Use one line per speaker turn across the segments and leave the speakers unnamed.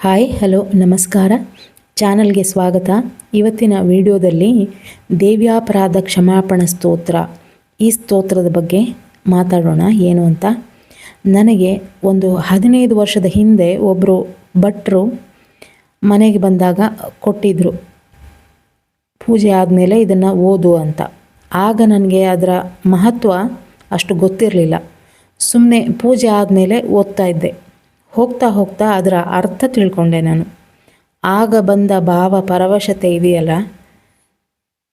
Hi, hello, ನಮಸ್ಕಾರ. ಚಾನಲ್ಗೆ ಸ್ವಾಗತ. ಇವತ್ತಿನ ವಿಡಿಯೋದಲ್ಲಿ ದೇವ್ಯಾಪರಾಧ ಕ್ಷಮಾಪಣ ಸ್ತೋತ್ರ. ಈ ಸ್ತೋತ್ರದ ಬಗ್ಗೆ ಮಾತಾಡೋಣ. ಏನು ಅಂತ? ನನಗೆ ಒಂದು ಹದಿನೈದು ವರ್ಷದ ಹಿಂದೆ ಒಬ್ಬರು ಭಟ್ರು ಮನೆಗೆ ಬಂದಾಗ ಕೊಟ್ಟಿದ್ದರು ಪೂಜೆ ಆದಮೇಲೆ ಇದನ್ನು ಓದು ಅಂತ. ಆಗ ನನಗೆ ಅದರ ಮಹತ್ವ ಅಷ್ಟು ಗೊತ್ತಿರಲಿಲ್ಲ. ಸುಮ್ಮನೆ ಪೂಜೆ ಆದಮೇಲೆ ಓದ್ತಾ ಇದ್ದೆ. ಹೋಗ್ತಾ ಹೋಗ್ತಾ ಅದರ ಅರ್ಥ ತಿಳ್ಕೊಂಡೆ ನಾನು. ಆಗ ಬಂದ ಭಾವ ಪರವಶತೆ ಇದೆಯಲ್ಲ?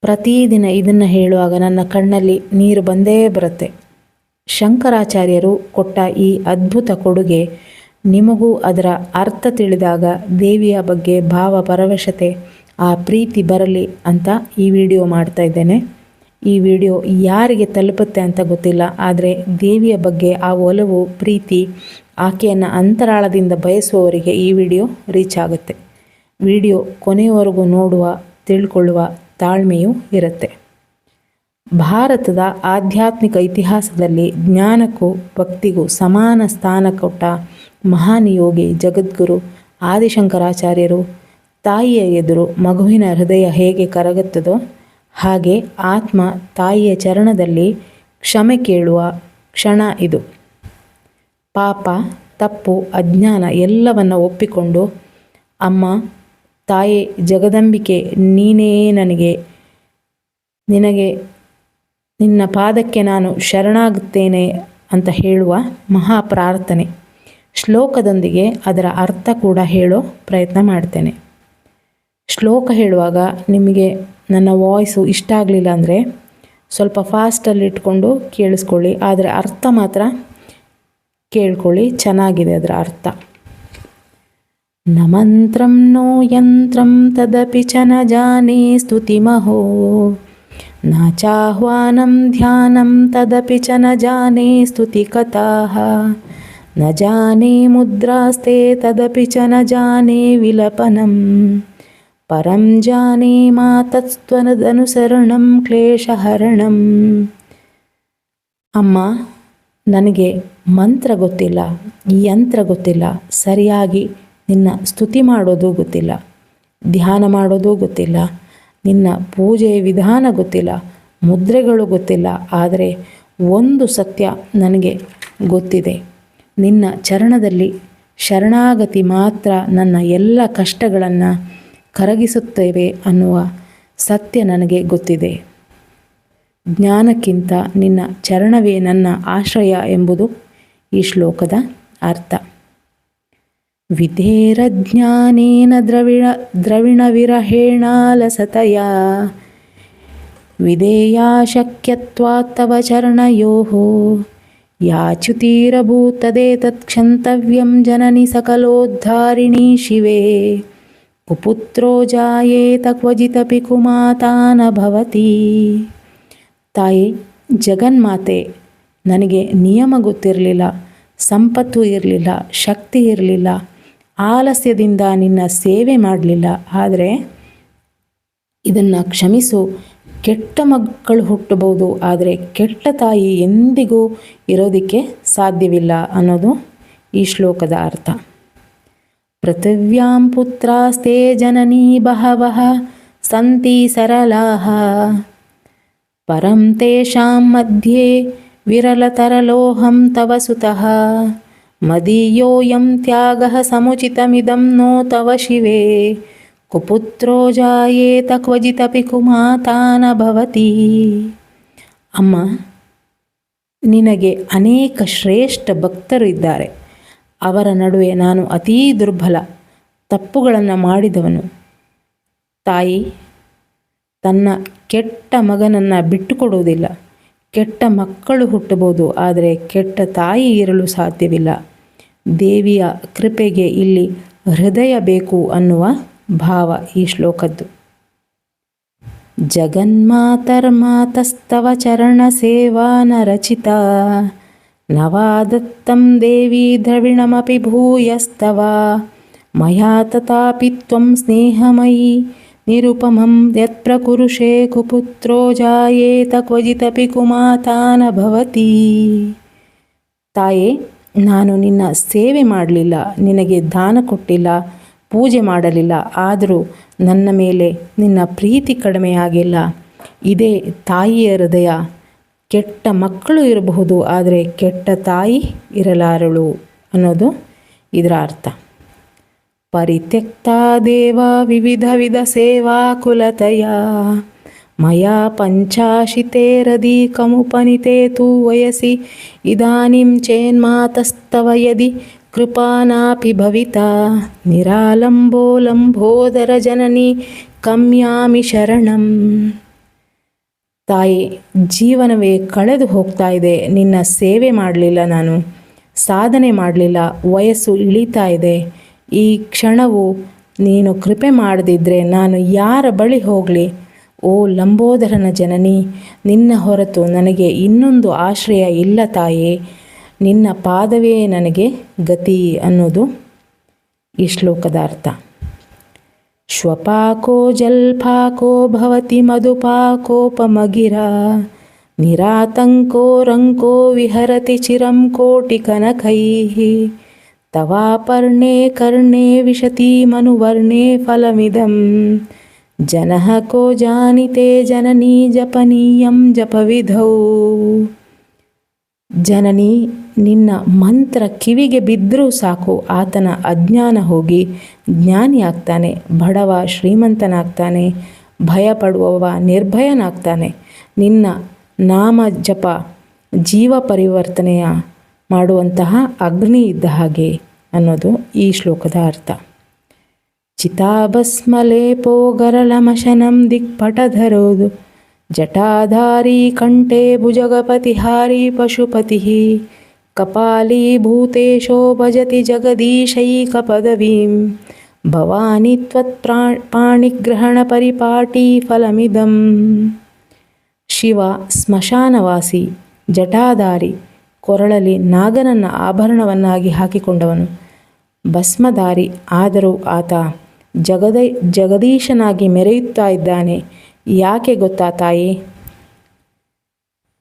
ಪ್ರತಿದಿನ ಇದನ್ನು ಹೇಳುವಾಗ ನನ್ನ ಕಣ್ಣಲ್ಲಿ ನೀರು ಬಂದೇ ಬರುತ್ತೆ. ಶಂಕರಾಚಾರ್ಯರು ಕೊಟ್ಟ ಈ ಅದ್ಭುತ ಕೊಡುಗೆ ನಿಮಗೂ ಅದರ ಅರ್ಥ ತಿಳಿದಾಗ ದೇವಿಯ ಬಗ್ಗೆ ಭಾವ ಪರವಶತೆ, ಆ ಪ್ರೀತಿ ಬರಲಿ ಅಂತ ಈ ವಿಡಿಯೋ ಮಾಡ್ತಾ ಇದ್ದೇನೆ. ಈ ವಿಡಿಯೋ ಯಾರಿಗೆ ತಲುಪುತ್ತೆ ಅಂತ ಗೊತ್ತಿಲ್ಲ, ಆದರೆ ದೇವಿಯ ಬಗ್ಗೆ ಆ ಒಲವು, ಪ್ರೀತಿ, ಆಕೆಯನ್ನು ಅಂತರಾಳದಿಂದ ಬಯಸುವವರಿಗೆ ಈ ವಿಡಿಯೋ ರೀಚ್ ಆಗುತ್ತೆ. ವಿಡಿಯೋ ಕೊನೆಯವರೆಗೂ ನೋಡುವ, ತಿಳ್ಕೊಳ್ಳುವ ತಾಳ್ಮೆಯೂ ಇರುತ್ತೆ. ಭಾರತದ ಆಧ್ಯಾತ್ಮಿಕ ಇತಿಹಾಸದಲ್ಲಿ ಜ್ಞಾನಕ್ಕೂ ಭಕ್ತಿಗೂ ಸಮಾನ ಸ್ಥಾನ ಕೊಟ್ಟ ಮಹಾನ್ ಯೋಗಿ ಜಗದ್ಗುರು ಆದಿಶಂಕರಾಚಾರ್ಯರು ತಾಯಿಯ ಎದುರು ಮಗುವಿನ ಹೃದಯ ಹೇಗೆ ಕರಗುತ್ತದೋ ಹಾಗೆ ಆತ್ಮ ತಾಯಿಯ ಚರಣದಲ್ಲಿ ಕ್ಷಮೆ ಕೇಳುವ ಕ್ಷಣ ಇದು. ಪಾಪ, ತಪ್ಪು, ಅಜ್ಞಾನ ಎಲ್ಲವನ್ನು ಒಪ್ಪಿಕೊಂಡು, ಅಮ್ಮ, ತಾಯಿ, ಜಗದಂಬಿಕೆ, ನೀನೇ ನನಗೆ, ನಿನಗೆ, ನಿನ್ನ ಪಾದಕ್ಕೆ ನಾನು ಶರಣಾಗುತ್ತೇನೆ ಅಂತ ಹೇಳುವ ಮಹಾ ಪ್ರಾರ್ಥನೆ. ಶ್ಲೋಕದೊಂದಿಗೆ ಅದರ ಅರ್ಥ ಕೂಡ ಹೇಳೋ ಪ್ರಯತ್ನ ಮಾಡ್ತೇನೆ. ಶ್ಲೋಕ ಹೇಳುವಾಗ ನಿಮಗೆ ನನ್ನ ವಾಯ್ಸು ಇಷ್ಟ ಆಗಲಿಲ್ಲ ಅಂದರೆ ಸ್ವಲ್ಪ ಫಾಸ್ಟಲ್ಲಿ ಇಟ್ಕೊಂಡು ಕೇಳಿಸ್ಕೊಳ್ಳಿ. ಆದರೆ ಅರ್ಥ ಮಾತ್ರ ಕೇಳ್ಕೊಳ್ಳಿ. ಚೆನ್ನಾಗಿದೆ ಅದರ ಅರ್ಥ. ನ ಮಂತ್ರಂ ನೋ ಯಂತ್ರಂ ತದಪಿ ಚ ನ ಜಾನೆ ಸ್ತುತಿಮಹೋ ನ ಚಾಹ್ವಾನಂ ಧ್ಯಾನಂ ತದಪಿ ಚ ನ ಜಾನೆ ಸ್ತುತಿಕಥಾಃ ನ ಜಾನೆ ಮುದ್ರಾಸ್ತೆ ತದಪಿ ಚ ನ ಜಾನೆ ವಿಲಪನಂ. ಪರಂ ಜಾನೇ ಮಾತತ್ವನದನುಸರಣಂ ಕ್ಲೇಶಹರಣಂ ಅಮ್ಮ ನನಗೆ ಮಂತ್ರ ಗೊತ್ತಿಲ್ಲ, ಯಂತ್ರ ಗೊತ್ತಿಲ್ಲ, ಸರಿಯಾಗಿ ನಿನ್ನ ಸ್ತುತಿ ಮಾಡೋದು ಗೊತ್ತಿಲ್ಲ, ಧ್ಯಾನ ಮಾಡೋದು ಗೊತ್ತಿಲ್ಲ, ನಿನ್ನ ಪೂಜೆ ವಿಧಾನ ಗೊತ್ತಿಲ್ಲ, ಮುದ್ರೆಗಳು ಗೊತ್ತಿಲ್ಲ, ಆದರೆ ಒಂದು ಸತ್ಯ ನನಗೆ ಗೊತ್ತಿದೆ. ನಿನ್ನ ಚರಣದಲ್ಲಿ ಶರಣಾಗತಿ ಮಾತ್ರ ನನ್ನ ಎಲ್ಲ ಕಷ್ಟಗಳನ್ನು ಕರಗಿಸುತ್ತೇವೆ ಅನ್ನುವ ಸತ್ಯ ನನಗೆ ಗೊತ್ತಿದೆ. ಜ್ಞಾನಕ್ಕಿಂತ ನಿನ್ನ ಚರಣವೇ ನನ್ನ ಆಶ್ರಯ ಎಂಬುದು ಈ ಶ್ಲೋಕದ ಅರ್ಥ. ವಿಧೇರಜ್ಞಾನೇನ ದ್ರವಿಣ ದ್ರವಿಣ ವಿರಹೇಣಾಲಸತಯ ಶಕ್ಯತ್ವಾತ್ ತವ ಚರಣಯೋ. ಯಾಚ್ಯುತೀರಭೂತದೆ ತತ್ಕ್ಷಂತವ್ಯಂ ಜನನಿ ಸಕಲೋದ್ಧಾರಿಣಿ ಶಿವೆ. ಕುಪುತ್ರೋ ಜಾಯೇತ ಕ್ವಚಿತಪಿ ಕುಮಾತಾನ ಭವತಿ ತಾಯಿ ಜಗನ್ಮಾತೆ, ನನಗೆ ನಿಯಮ ಗೊತ್ತಿರಲಿಲ್ಲ, ಸಂಪತ್ತು ಇರಲಿಲ್ಲ, ಶಕ್ತಿ ಇರಲಿಲ್ಲ, ಆಲಸ್ಯದಿಂದ ನಿನ್ನ ಸೇವೆ ಮಾಡಲಿಲ್ಲ. ಆದರೆ ಇದನ್ನು ಕ್ಷಮಿಸು, ಕೆಟ್ಟ ಮಕ್ಕಳು ಹುಟ್ಟಬಹುದು, ಆದರೆ ಕೆಟ್ಟ ತಾಯಿ ಎಂದಿಗೂ ಇರೋದಕ್ಕೆ ಸಾಧ್ಯವಿಲ್ಲ ಅನ್ನೋದು ಈ ಶ್ಲೋಕದ ಅರ್ಥ. ಪೃಥಿವ್ಯಾಂ ಪುತ್ರಾಸ್ತೆ ಜನನೀ ಬಹವಃ ಸಂತಿ ಸರಳಾಃ ಪರಂ ತೇಷಾಂ ಮಧ್ಯೆ ವಿರಲತರಲೋಹಂ ತವ ಸುತಃ ಮದೀಯೋಯಂ ತ್ಯಾಗಃ ಸಮುಚಿತಮಿದಂ ನೋ ತವ ಶಿವೆ ಕುಪುತ್ರೋ ಜಾಯೇತ ಕ್ವಚಿತಪಿ ಕುಮಾತಾ ನ ಭವತಿ ಅಮ್ಮ ನಿನಗೆ ಅನೇಕ ಶ್ರೇಷ್ಠ ಭಕ್ತರು ಇದ್ದಾರೆ ಅವರ ನಡುವೆ ನಾನು ಅತೀ ದುರ್ಬಲ ತಪ್ಪುಗಳನ್ನು ಮಾಡಿದವನು. ತಾಯಿ, ತನ್ನ ಕೆಟ್ಟ ಮಗನನ್ನು ಬಿಟ್ಟುಕೊಡುವುದಿಲ್ಲ. ಕೆಟ್ಟ ಮಕ್ಕಳು ಹುಟ್ಟಬಹುದು, ಆದರೆ ಕೆಟ್ಟ ತಾಯಿ ಇರಲು ಸಾಧ್ಯವಿಲ್ಲ. ದೇವಿಯ ಕೃಪೆಗೆ ಇಲ್ಲಿ ಹೃದಯ ಬೇಕು ಅನ್ನುವ ಭಾವ ಈ ಶ್ಲೋಕದ್ದು. ಜಗನ್ಮಾತರ್ಮಾತಸ್ತವ ಚರಣ ಸೇವಾ ನವಾದತ್ತಂ ದೇವಿ ದ್ರವಿಣಮಿ ಭೂಯಸ್ತವ. ಮಯಾ ತಥಾಪಿ ತ್ವಂ ಸ್ನೇಹಮಯಿ. ನಿರುಪಮಂ ಯತ್ಪ್ರಕುರುಷೇ ಕುಪುತ್ರೋ ಜಾಯೇತ ಕ್ವಚಿತಪಿ ಕುಮಾತಾನ ಭವತಿ. ತಾಯೇ, ನಾನು ನಿನ್ನ ಸೇವೆ ಮಾಡಲಿಲ್ಲ, ನಿನಗೆ ದಾನ ಕೊಟ್ಟಿಲ್ಲ, ಪೂಜೆ ಮಾಡಲಿಲ್ಲ, ಆದರೂ ನನ್ನ ಮೇಲೆ ನಿನ್ನ ಪ್ರೀತಿ ಕಡಿಮೆಯಾಗಿಲ್ಲ. ಇದೇ ತಾಯಿಯ ಹೃದಯ. ಕೆಟ್ಟ ಮಕ್ಕಳು ಇರಬಹುದು ಆದರೆ ಕೆಟ್ಟ ತಾಯಿ ಇರಲಾರಳು ಅನ್ನೋದು ಇದರ ಅರ್ಥ ಪರಿತ್ಯಕ್ತಾ ದೇವ ವಿವಿಧ ವಿಧ ಸೇವಾ ಕುಲತಯ ಮಯಾ ಪಂಚಾಶಿತೇರಧಿಕಮುಪನಿತೆ ತು ವಯಸಿ ಇದಾನಿಂ ಚೇನ್ಮಾತಸ್ತವ ಯದಿ ಕೃಪಾನಾಪಿ ಭವಿತಾ ನಿರಾಲಂಬೋ ಲಂಬೋದರ ಜನನಿ ಕಮ್ಯಾಮಿ ಶರಣಂ ತಾಯಿ, ಜೀವನವೇ ಕಳೆದು ಹೋಗ್ತಾ ಇದೆ. ನಿನ್ನ ಸೇವೆ ಮಾಡಲಿಲ್ಲ ನಾನು. ಸಾಧನೆ ಮಾಡಲಿಲ್ಲ. ವಯಸ್ಸು ಇಳಿತಾ ಇದೆ. ಈ ಕ್ಷಣವು ನೀನು ಕೃಪೆ ಮಾಡದಿದ್ದರೆ ನಾನು ಯಾರ ಬಳಿ ಹೋಗಲಿ? ಓ ಲಂಬೋದರನ ಜನನಿ, ನಿನ್ನ ಹೊರತು ನನಗೆ ಇನ್ನೊಂದು ಆಶ್ರಯ ಇಲ್ಲ ತಾಯೇ. ನಿನ್ನ ಪಾದವೇ ನನಗೆ ಗತಿ ಅನ್ನೋದು ಈ ಶ್ಲೋಕದ ಅರ್ಥ. శ్వపాకో జల్పాకో భవతి మధుపాకోపమగిరా నిరాతంకో రంకో విహరతి చిరం కోటి కనకైః తవాపర్ణే కర్ణే విశతీమనువర్ణే ఫలమిదం జన కో జానితే జననీ జపనీయం జపవిధౌ ಜನನಿ, ನಿನ್ನ ಮಂತ್ರ ಕಿವಿಗೆ ಬಿದ್ದರೂ ಸಾಕು. ಆತನ ಅಜ್ಞಾನ ಹೋಗಿ ಜ್ಞಾನಿಯಾಗ್ತಾನೆ, ಬಡವ ಶ್ರೀಮಂತನಾಗ್ತಾನೆ, ಭಯಪಡುವವ ನಿರ್ಭಯನಾಗ್ತಾನೆ. ನಿನ್ನ ನಾಮ ಜಪ ಜೀವ ಪರಿವರ್ತನೆಯ ಮಾಡುವಂತಹ ಅಗ್ನಿ ಇದ್ದ ಹಾಗೆ ಅನ್ನೋದು ಈ ಶ್ಲೋಕದ ಅರ್ಥ. ಚಿತಾಭಸ್ಮಲೇಪೋ ಗರಳಮಶನಂ ದಿಕ್ಪಟಧರೋದು. ಜಟಾಧಾರಿ ಕಂಠೆ ಭುಜಗಪತಿಹಾರಿ ಪಶುಪತಿ. ಕಪಾಲೀಭೂತೇಶೋ ಭಜತಿ ಜಗದೀಶೈಕಪದವೀಂ ಭವಾನಿ ತ್ವತ್ಪ್ರಾ ಪಾಣಿಗ್ರಹಣ ಪರಿಪಾಟಿ ಫಲಮಿದಂ. ಶಿವ ಸ್ಮಶಾನವಾಸಿ, ಜಟಾಧಾರಿ, ಕೊರಳಲ್ಲಿ ನಾಗನನ್ನ ಆಭರಣವನ್ನಾಗಿ ಹಾಕಿಕೊಂಡವನು. ಭಸ್ಮಧಾರಿ ಆದರೂ ಆತ ಜಗದ, ಜಗದೀಶನಾಗಿ ಮೆರೆಯುತ್ತಾ ಇದ್ದಾನೆ. ಯಾಕೆ ಗೊತ್ತಾ ತಾಯಿ?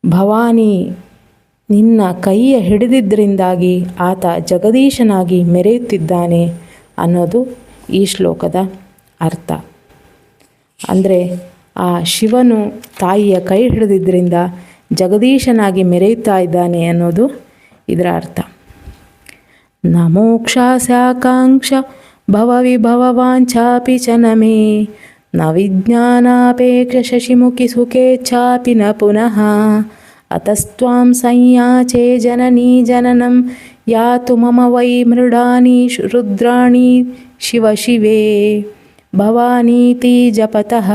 ಭವಾನಿ ನಿನ್ನ ಕೈಯ ಹಿಡಿದಿದ್ದರಿಂದಾಗಿ ಆತ ಜಗದೀಶನಾಗಿ ಮೆರೆಯುತ್ತಿದ್ದಾನೆ ಅನ್ನೋದು ಈ ಶ್ಲೋಕದ ಅರ್ಥ. ಅಂದರೆ ಆ ಶಿವನು ತಾಯಿಯ ಕೈ ಹಿಡಿದಿದ್ದರಿಂದ ಜಗದೀಶನಾಗಿ ಮೆರೆಯುತ್ತಾ ಇದ್ದಾನೆ ಅನ್ನೋದು ಇದರ ಅರ್ಥ. ನ ಮೋಕ್ಷಾಸ್ಯಾಕಾಂಕ್ಷ ಭವ ವಿಭವವಾಂಛಾಪಿ ಚ ನ ವಿಜ್ಞಾನಾಪೇಕ್ಷ ಶಶಿಮುಖಿ ಸುಖೇ ಚಾಪಿ ನ ಪುನಃ. ಅತಸ್ತ್ವಾಂ ಸಂಯಾಚೆ ಜನನೀ ಜನನಂ ಯಾತು ಮಮ ವೈ ಶು- ರುದ್ರಾಣಿ ಶಿವ ಶಿವೇ. ಭವಾನೀತಿ ಜಪತಃ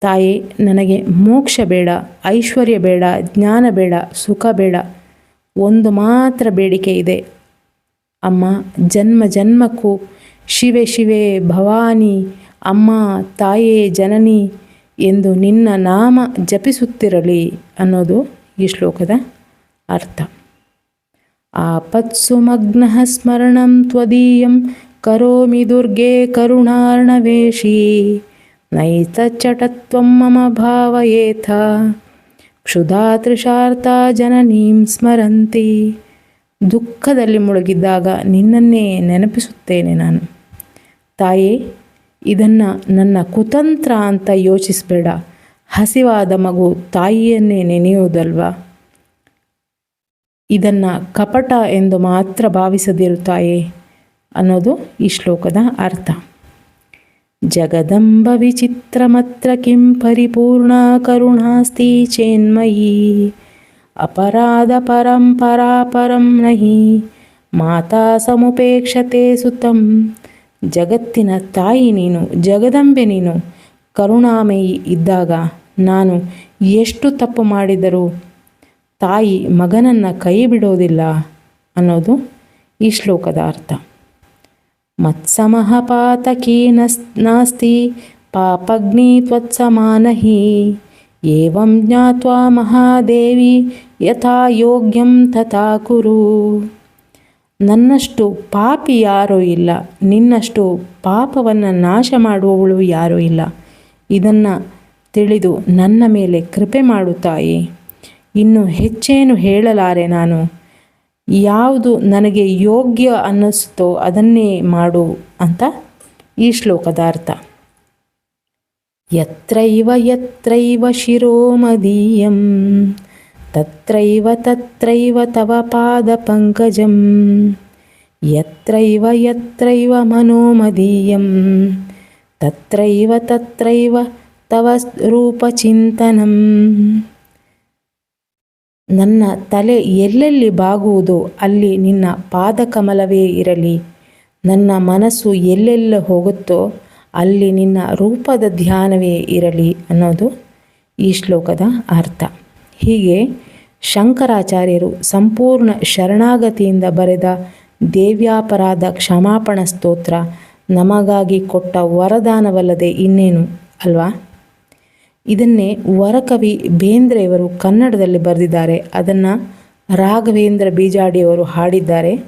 ತಾಯಿ, ನನಗೆ ಮೋಕ್ಷ ಬೇಡ, ಐಶ್ವರ್ಯ ಬೇಡ, ಜ್ಞಾನ ಬೇಡ, ಸುಖ ಬೇಡ. ಒಂದು ಮಾತ್ರ ಬೇಡಿಕೆ ಇದೆ. ಅಮ್ಮ, ಜನ್ಮ ಜನ್ಮಕ್ಕೂ ಶಿವೆ ಶಿವೆ ಭವಾನಿ, ಅಮ್ಮ, ತಾಯೇ, ಜನನಿ ಎಂದು ನಿನ್ನ ನಾಮ ಜಪಿಸುತ್ತಿರಲಿ ಅನ್ನೋದು ಈ ಶ್ಲೋಕದ ಅರ್ಥ. ಆಪತ್ಸುಮಗ್ನಃ ಸ್ಮರಣಂ ತ್ವದೀಯಂ ಕರೋಮಿ ದುರ್ಗೆ ಕರುಣಾರ್ಣವೇಶಿ ನೈತಚಟತ್ವ ಮಮ ಭಾವಯೇಥ ಕ್ಷುಧಾ ತೃಷಾರ್ಥ ಜನನೀಂ ಸ್ಮರಂತಿ. ದುಃಖದಲ್ಲಿ ಮುಳುಗಿದ್ದಾಗ ನಿನ್ನನ್ನೇ ನೆನಪಿಸುತ್ತೇನೆ ನಾನು. ಇದನ್ನು ನನ್ನ ಕುತಂತ್ರ ಅಂತ ಯೋಚಿಸಬೇಡ. ಹಸಿವಾದ ಮಗು ತಾಯಿಯನ್ನೇ ನೆನೆಯುವುದಲ್ವಾ? ಇದನ್ನು ಕಪಟ ಎಂದು ಮಾತ್ರ ಭಾವಿಸದಿರು ತಾಯೇ ಅನ್ನೋದು ಈ ಶ್ಲೋಕದ ಅರ್ಥ. ಜಗದಂಬ ವಿಚಿತ್ರಮತ್ರ ಕಿಂ ಪರಿಪೂರ್ಣ ಕರುಣಾಸ್ತಿ ಚೇನ್ಮಯೀ, ಅಪರಾಧ ಪರಂಪರಾ ಪರಂ ನಹಿ, ಮಾತಾ ಸಮುಪೇಕ್ಷತೆ ಸುತಂ ಜಗತ್ತಿನ ತಾಯಿ ನೀನು, ಜಗದಂಬೆ ನೀನು. ಕರುಣಾಮಯಿ ಇದ್ದಾಗ ನಾನು ಎಷ್ಟು ತಪ್ಪು ಮಾಡಿದರೂ ತಾಯಿ ಮಗನನ್ನು ಕೈ ಬಿಡೋದಿಲ್ಲ ಅನ್ನೋದು ಈ ಶ್ಲೋಕದ ಅರ್ಥ. ಮತ್ಸಮಃ ನಸ್ ನಾಸ್ತಿ, ಪಾಪಗ್ನಿ ತ್ವತ್ಸಮಾನಹಿ. ಏವಂ ಜ್ಞಾತ್ವಾ ಮಹಾದೇವಿ, ಯಥಾ ಯೋಗ್ಯಂ ತಥಾ ಕುರು. ನನ್ನಷ್ಟು ಪಾಪಿ ಯಾರೂ ಇಲ್ಲ. ನಿನ್ನಷ್ಟು ಪಾಪವನ್ನು ನಾಶ ಮಾಡುವವಳು ಯಾರೂ ಇಲ್ಲ. ಇದನ್ನು ತಿಳಿದು ನನ್ನ ಮೇಲೆ ಕೃಪೆ ಮಾಡು ತಾಯಿ. ಇನ್ನು ಹೆಚ್ಚೇನು ಹೇಳಲಾರೆ ನಾನು? ಯಾವುದು ನನಗೆ ಯೋಗ್ಯ ಅನ್ನಿಸ್ತೋ ಅದನ್ನೇ ಮಾಡು ಅಂತ ಈ ಶ್ಲೋಕದ ಅರ್ಥ ಯತ್ರೈವ ಯತ್ರೈವ ಶಿರೋಮದೀಯಂ ತತ್ರೈವ ತತ್ರೈವ ತವ ಪಾದಪಂಕಜಂ ಯತ್ರೈವ ಯತ್ರೈವ ಮನೋಮದೀಯಂ ತತ್ರೈವ ತತ್ರೈವ ತವ ರೂಪಚಿಂತನಂ ನನ್ನ ತಲೆ ಎಲ್ಲೆಲ್ಲಿ ಬಾಗುವುದೋ ಅಲ್ಲಿ ನಿನ್ನ ಪಾದಕಮಲವೇ ಇರಲಿ. ನನ್ನ ಮನಸ್ಸು ಎಲ್ಲೆಲ್ಲ ಹೋಗುತ್ತೋ ಅಲ್ಲಿ ನಿನ್ನ ರೂಪದ ಧ್ಯಾನವೇ ಇರಲಿ ಅನ್ನೋದು ಈ ಶ್ಲೋಕದ ಅರ್ಥ. ಹೀಗೆ ಶಂಕರಾಚಾರ್ಯರು ಸಂಪೂರ್ಣ ಶರಣಾಗತಿಯಿಂದ ಬರೆದ ದೇವ್ಯಾಪರಾಧ ಕ್ಷಮಾಪಣ ಸ್ತೋತ್ರ ನಮಗಾಗಿ ಕೊಟ್ಟ ವರದಾನವಲ್ಲದೆ ಇನ್ನೇನು ಅಲ್ವಾ? ಇದನ್ನೇ ವರಕವಿ ಬೇಂದ್ರೆಯವರು ಕನ್ನಡದಲ್ಲಿ ಬರೆದಿದ್ದಾರೆ. ಅದನ್ನು ರಾಘವೇಂದ್ರ ಬೀಜಾಡಿಯವರು ಹಾಡಿದ್ದಾರೆ.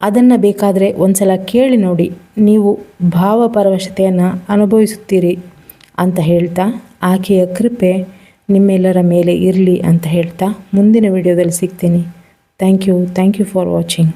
ಅದನ್ನು ಬೇಕಾದರೆ ಒಂದ್ಸಲ ಕೇಳಿ ನೋಡಿ. ನೀವು ಭಾವಪರವಶತೆಯನ್ನು ಅನುಭವಿಸುತ್ತೀರಿ ಅಂತ ಹೇಳ್ತಾ ಆಕೆಯ ಕೃಪೆ ನಿಮ್ಮೆಲ್ಲರ ಮೇಲೆ ಇರಲಿ ಅಂತ ಹೇಳ್ತಾ ಮುಂದಿನ ವಿಡಿಯೋದಲ್ಲಿ ಸಿಗ್ತೀನಿ. Thank you thank you for watching